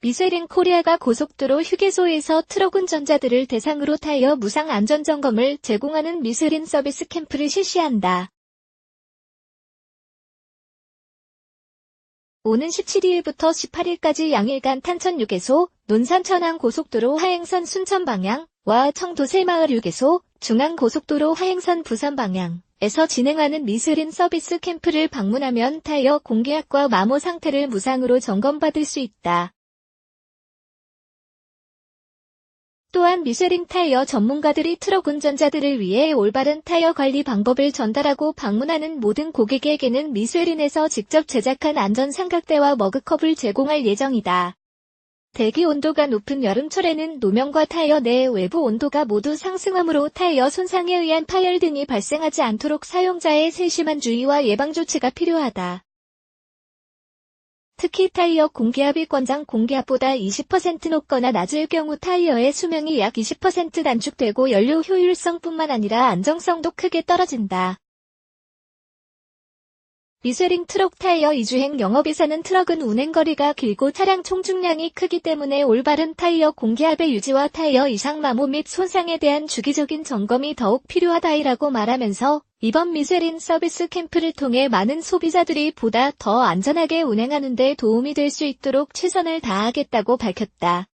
미쉐린 코리아가 고속도로 휴게소에서 트럭 운전자들을 대상으로 타이어 무상 안전점검을 제공하는 미쉐린 서비스 캠프를 실시한다. 오는 17일부터 18일까지 양일간 탄천 유게소, 논산 천안 고속도로 하행선 순천 방향과 청도 새마을 유게소, 중앙 고속도로 하행선 부산 방향 에서 진행하는 미스린 서비스 캠프를 방문하면 타이어 공기압과 마모 상태를 무상으로 점검받을 수 있다. 또한 미쉐린 타이어 전문가들이 트럭 운전자들을 위해 올바른 타이어 관리 방법을 전달하고 방문하는 모든 고객에게는 미쉐린에서 직접 제작한 안전 삼각대와 머그컵을 제공할 예정이다. 대기 온도가 높은 여름철에는 노면과 타이어 내 외부 온도가 모두 상승하므로 타이어 손상에 의한 파열 등이 발생하지 않도록 사용자의 세심한 주의와 예방 조치가 필요하다. 특히 타이어 공기압이 권장 공기압보다 20% 높거나 낮을 경우 타이어의 수명이 약 20% 단축되고 연료 효율성뿐만 아니라 안정성도 크게 떨어진다. 미쉐린 트럭 타이어 이주행 영업에서는 트럭은 운행거리가 길고 차량 총중량이 크기 때문에 올바른 타이어 공기압의 유지와 타이어 이상 마모 및 손상에 대한 주기적인 점검이 더욱 필요하다이라고 말하면서 이번 미쉐린 서비스 캠프를 통해 많은 소비자들이 보다 더 안전하게 운행하는 데 도움이 될 수 있도록 최선을 다하겠다고 밝혔다.